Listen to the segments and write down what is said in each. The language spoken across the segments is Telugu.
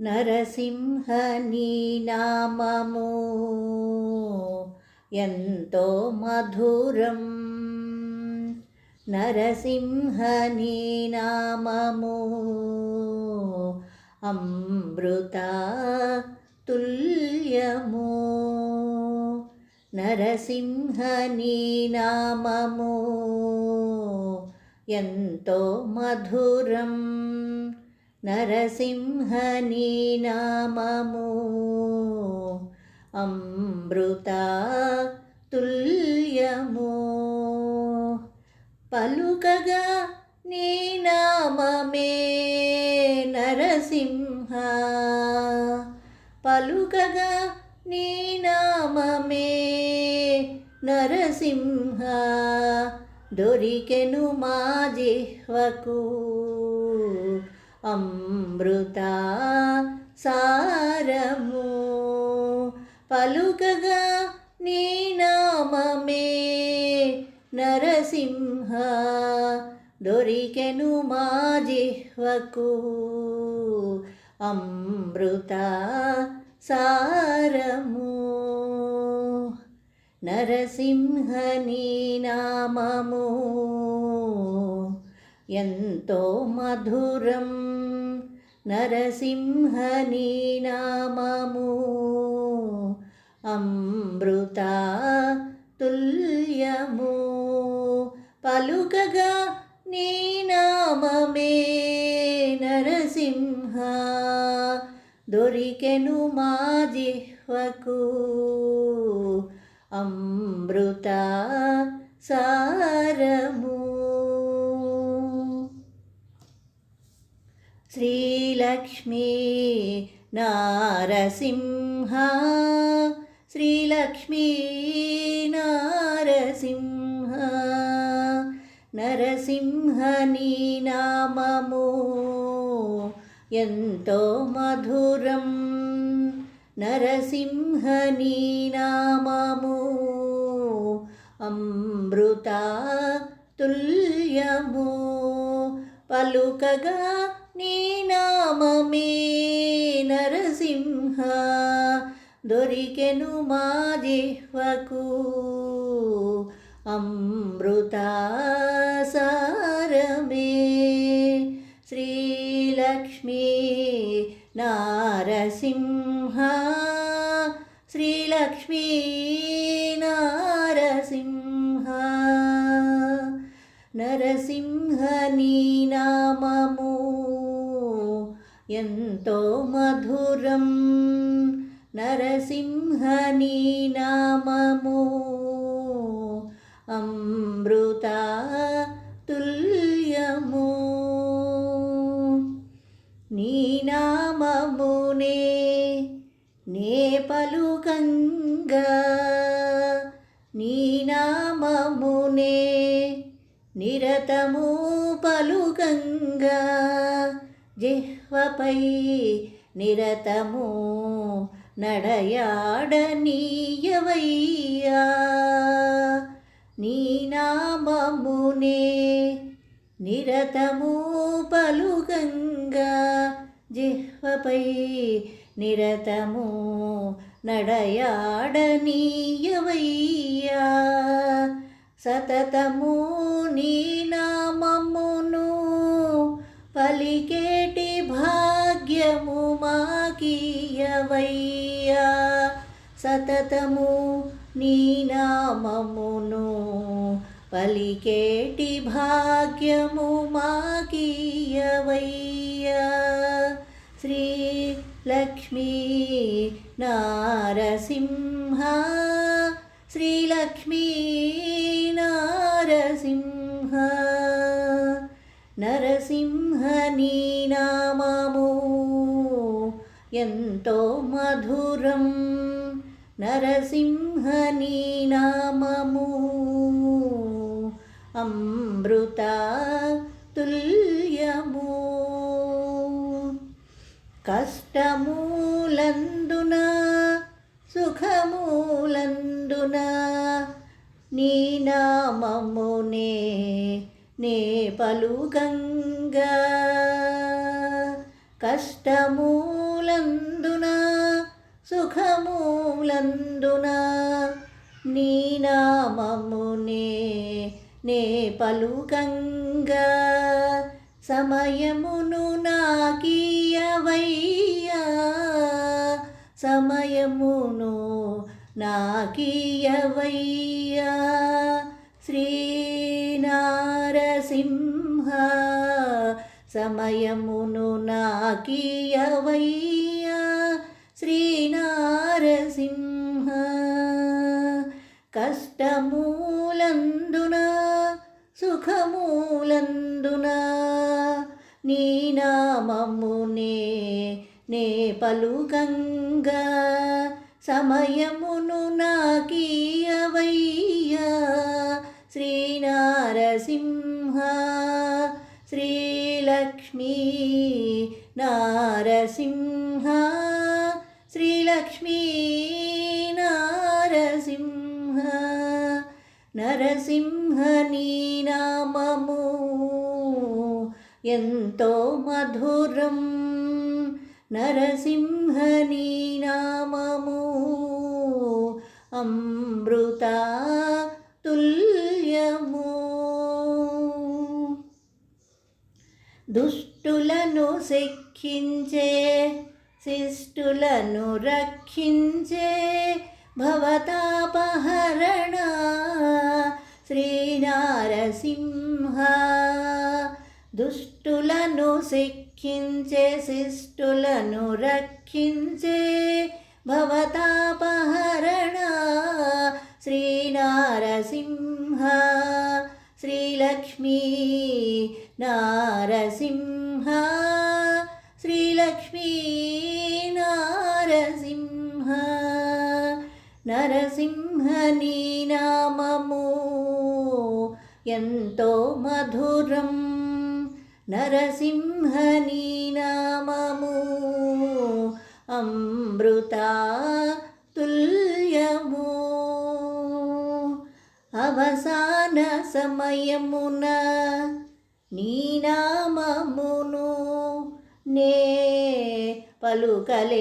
నరసింహ నీ నామము ఎంతో మధురం. నరసింహ నీ నామము అమృత తుల్యము. నరసింహ నీ నామము ఎంతో మధురం. నరసింహనీ నామము. అమృత తుల్యము. పలుకగా నీ నామమే నరసింహ. పలుకగా నీ నామమే నరసింహ. దొరికెను మా జిహ్వకు అమృత సారము. పలుకగా నీ నామమే నరసింహ దొరికెను మా జిహ్వకు అమృత సారము. నరసింహ నీ నామము. ఎంతో మధురం నరసింహ నామము అమృత తుల్యము పలుకగా నీ నామమే నరసింహ దొరికెను మా జిహ్వకు అమృత సారము శ్రీలక్ష్మీ నారసింహ శ్రీలక్ష్మీ నారసింహ నరసింహ నీ నామము ఎంతో మధురం. నరసింహ నీ నామము అమృత తుల్యము పలుకగా నీ నామమే నరసింహ దొరికెను మా జిహ్వకు అమృత శ్రీలక్ష్మీ నారసింహ శ్రీలక్ష్మీ నారసింహ. నరసింహ నీ నామము ఎంతో మధురం నరసింహని నామము. అమృత తుల్యము. నీ నామమునే నే పలుకంగా. నీ నామమునే నిరతము పలుకంగా. జిహ్వపై నిరతము నడయాడనీయవయ్యా. నీ నామమునే నిరతము పలుగంగా జిహ్వపై నిరతము నడయాడనీయవయ్యా. సతతము నీ సతతము నీ నామమును పలికేటి భాగ్యము మాకీయవయ్యా. శ్రీ లక్ష్మీ నారసింహ శ్రీలక్ష్మీ నారసింహ. నరసింహ నీ నామము ఎంతో మధురం నరసింహనీ నామము అమృత తుల్యము కష్టమూలందున సుఖమూలందున నీ నామమునే నే పలుగంగా. కష్టమూలందునా సుఖమూలందున నీ నామమునే నే పలుకంగా సమయమును నాకీయవయ్యా. సమయమును నాకీయవయ్యా. శ్రీనారసింహ సమయమును నాకీయవయ్యా. శ్రీన శ్రీనారసింహ కష్టమూలందున సుఖమూలందున నీ నామమునే నే పలుకంగా సమయమును నాకీయవయ్యా శ్రీనారసింహ. శ్రీలక్ష్మీ నారసింహ. నరసింహ నామము. ఎంతో మధురం నరసింహనీ నామము. అమృత తుల్యము. దుష్టులను శిక్షించే శిష్టులను రక్షించే భవతాపహరణ. శ్రీనారసింహ. దుష్టులను శిక్షించే శిష్టులను రక్షించే భవతాపహరణ. శ్రీనారసింహ. శ్రీలక్ష్మీ నా ఎంతో మధురం నరసింహనీ నామము అమృత తుల్యము అవసాన సమయమున నీ నామమును నే పలుకలేకున్నా.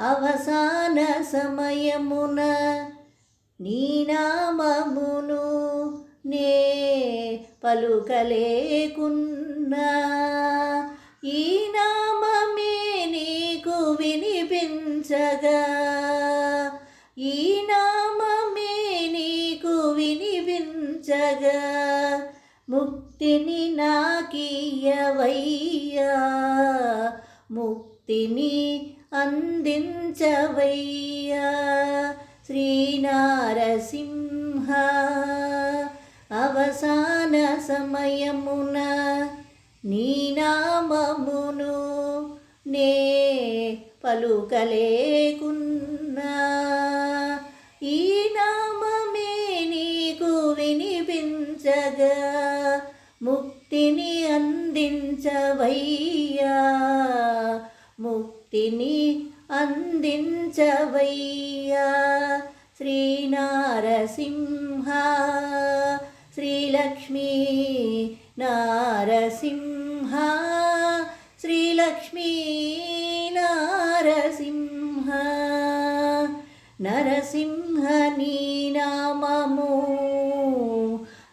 అవసాన సమయమున నీ నామమును నే పలుకలేకున్నా. ఈ నామమే నీకు వినిపించగా. ఈ నామమే నీకు వినిపించగా. ముక్తిని నాకీయవయ్యా ముక్తిని అందించవయ్యా. శ్రీనారసింహ అవసాన సమయమున నీ నామమును నే పలుకలేకున్నా. ఈ నామమే నీకు వినిపించగా ముక్తిని అందించవయ్యా. ముక్తిని అందించవయ్యా. శ్రీనారసింహ శ్రీలక్ష్మీ నారసింహ శ్రీలక్ష్మీ నారసింహ నరసింహ నీ నామము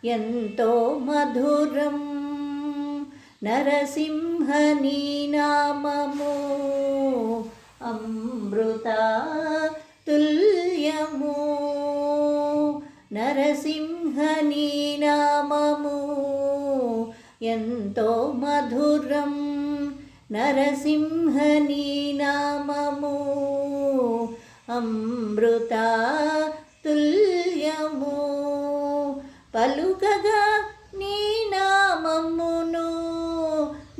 ఎంతో మధురం నరసింహ నీ నామము అమృత నరసింహనీ నామము ఎంతో మధురం నరసింహనీ నామము అమృత తుల్యము. పలుకగా నీ నామమును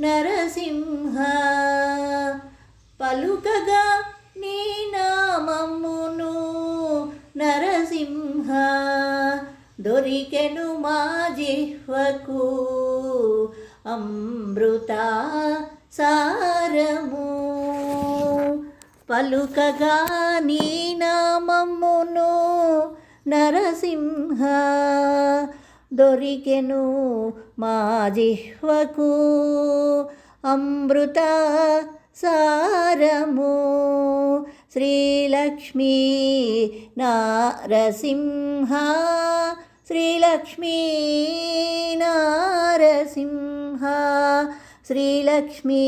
నరసింహ. పలుకగా దొరికెను మా జిహ్వకు అమృత సారము. పలుకగా నీ నామమును నరసింహ. దొరికెను మా జిహ్వకు అమృత సారము. శ్రీలక్ష్మీ నారసింహ. శ్రీలక్ష్మీ నారసింహ శ్రీలక్ష్మీ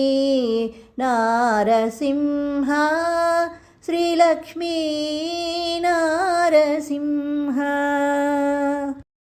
నారసింహ శ్రీలక్ష్మీ నారసింహ